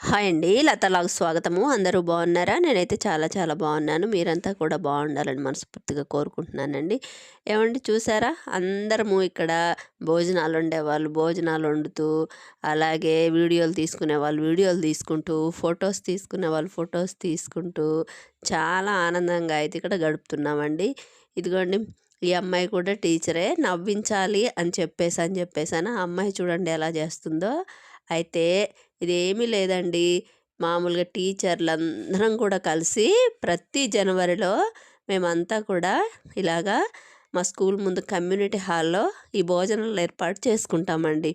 Hi అండి. లతలాగ్ స్వాగతము. అందరూ బాగున్నారా? నేనైతే చాలా చాలా బాగున్నాను. మీరంతా కూడా బాగుండాలని మనస్ఫూర్తిగా కోరుకుంటున్నానండి. ఏమండి చూసారా? అందరము ఇక్కడ భోజనాలు ఉండేవాళ్ళు భోజనాలు వండుతూ అలాగే వీడియోలు తీసుకునే వాళ్ళు వీడియోలు తీసుకుంటూ ఫొటోస్ తీసుకునే వాళ్ళు ఫొటోస్ తీసుకుంటూ చాలా ఆనందంగా అయితే ఇక్కడ గడుపుతున్నామండి. ఇదిగోండి ఈ అమ్మాయి కూడా టీచరే. నవ్వించాలి అని చెప్పేసి అని చెప్పేసాను ఆ అమ్మాయి చూడండి ఎలా చేస్తుందో. అయితే ఇదేమీ లేదండి. మామూలుగా టీచర్లు అందరం కూడా కలిసి ప్రతి జనవరిలో మేమంతా కూడా ఇలాగా మా స్కూల్ ముందు కమ్యూనిటీ హాల్లో ఈ భోజనాలు ఏర్పాటు చేసుకుంటామండి.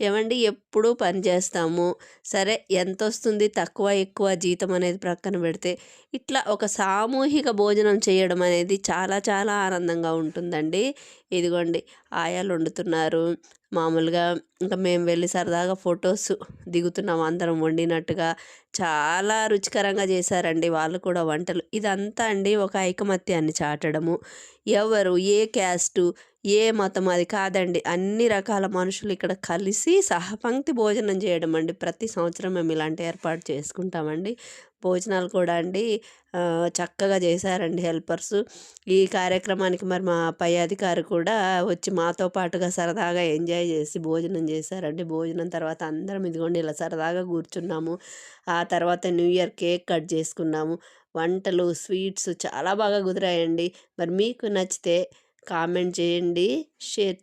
ఏమండి ఎప్పుడూ పని చేస్తాము. సరే ఎంత వస్తుంది తక్కువ ఎక్కువ జీతం అనేది ప్రక్కన పెడితే ఇట్లా ఒక సామూహిక భోజనం చేయడం అనేది చాలా చాలా ఆనందంగా ఉంటుందండి. ఇదిగోండి ఆయాలు వండుతున్నారు. మామూలుగా ఇంకా మేము వెళ్ళి సరదాగా ఫొటోస్ దిగుతున్నాం అందరం వండినట్టుగా. చాలా రుచికరంగా చేశారండి వాళ్ళు కూడా వంటలు. ఇదంతా అండి ఒక ఐకమత్యాన్ని చాటడము. ఎవరు ఏ క్యాస్టు ఏ మతం అది కాదండి. అన్ని రకాల మనుషులు ఇక్కడ కలిసి సహపంక్తి భోజనం చేయడం అండి. ప్రతి సంవత్సరం మేము ఇలాంటి ఏర్పాటు చేసుకుంటామండి. భోజనాలు కూడా అండి చక్కగా చేశారండి హెల్పర్స్. ఈ కార్యక్రమానికి మరి మా పై అధికారి కూడా వచ్చి మాతో పాటుగా సరదాగా ఎంజాయ్ చేసి భోజనం చేశారండి. భోజనం తర్వాత అందరం ఇదిగోండి ఇలా సరదాగా కూర్చున్నాము. ఆ తర్వాత న్యూ ఇయర్ కేక్ కట్ చేసుకున్నాము. వంటలు స్వీట్స్ చాలా బాగా కుదిరాయండి. మరి మీకు నచ్చితే కామెంట్ చేయండి షేర్